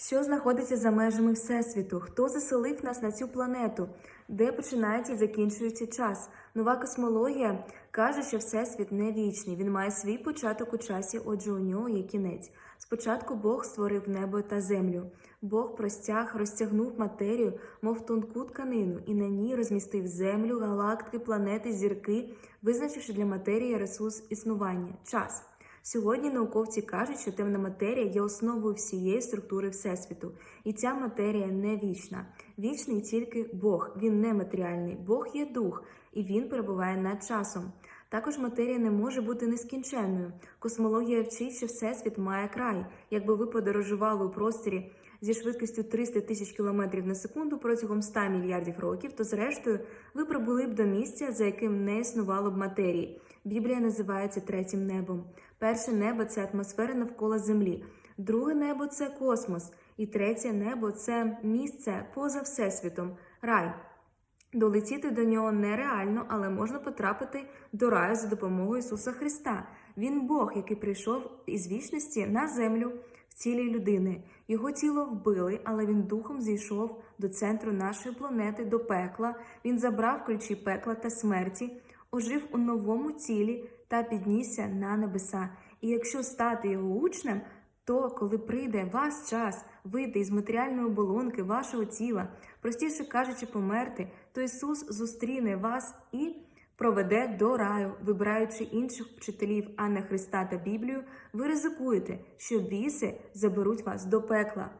Що знаходиться за межами Всесвіту? Хто заселив нас на цю планету? Де починається і закінчується час? Нова космологія каже, що Всесвіт не вічний. Він має свій початок у часі, отже, у нього є кінець. Спочатку Бог створив небо та землю. Бог простяг, розтягнув матерію, мов тонку тканину, і на ній розмістив землю, галактики, планети, зірки, визначивши для матерії ресурс існування час. Сьогодні науковці кажуть, що темна матерія є основою всієї структури Всесвіту, і ця матерія не вічна. Вічний тільки Бог, він не матеріальний. Бог є дух, і він перебуває над часом. Також матерія не може бути нескінченною. Космологія вчить, що Всесвіт має край. Якби ви подорожували у просторі зі швидкістю 300 тисяч кілометрів на секунду протягом 100 мільярдів років, то зрештою ви прибули б до місця, за яким не існувало б матерії. Біблія називається третім небом. Перше небо це атмосфера навколо землі, друге небо це космос, і третє небо це місце поза всесвітом, рай. Долетіти до нього нереально, але можна потрапити до раю за допомогою Ісуса Христа. Він Бог, який прийшов із вічності на землю в цілій людини. Його тіло вбили, але він духом зійшов до центру нашої планети, до пекла. Він забрав ключі пекла та смерті, ожив у новому тілі та піднісся на небеса. І якщо стати його учнем, то коли прийде ваш час вийти із матеріальної оболонки вашого тіла, простіше кажучи, померти, то Ісус зустріне вас і проведе до раю, вибираючи інших вчителів, а не Христа та Біблію, ви ризикуєте, що біси заберуть вас до пекла.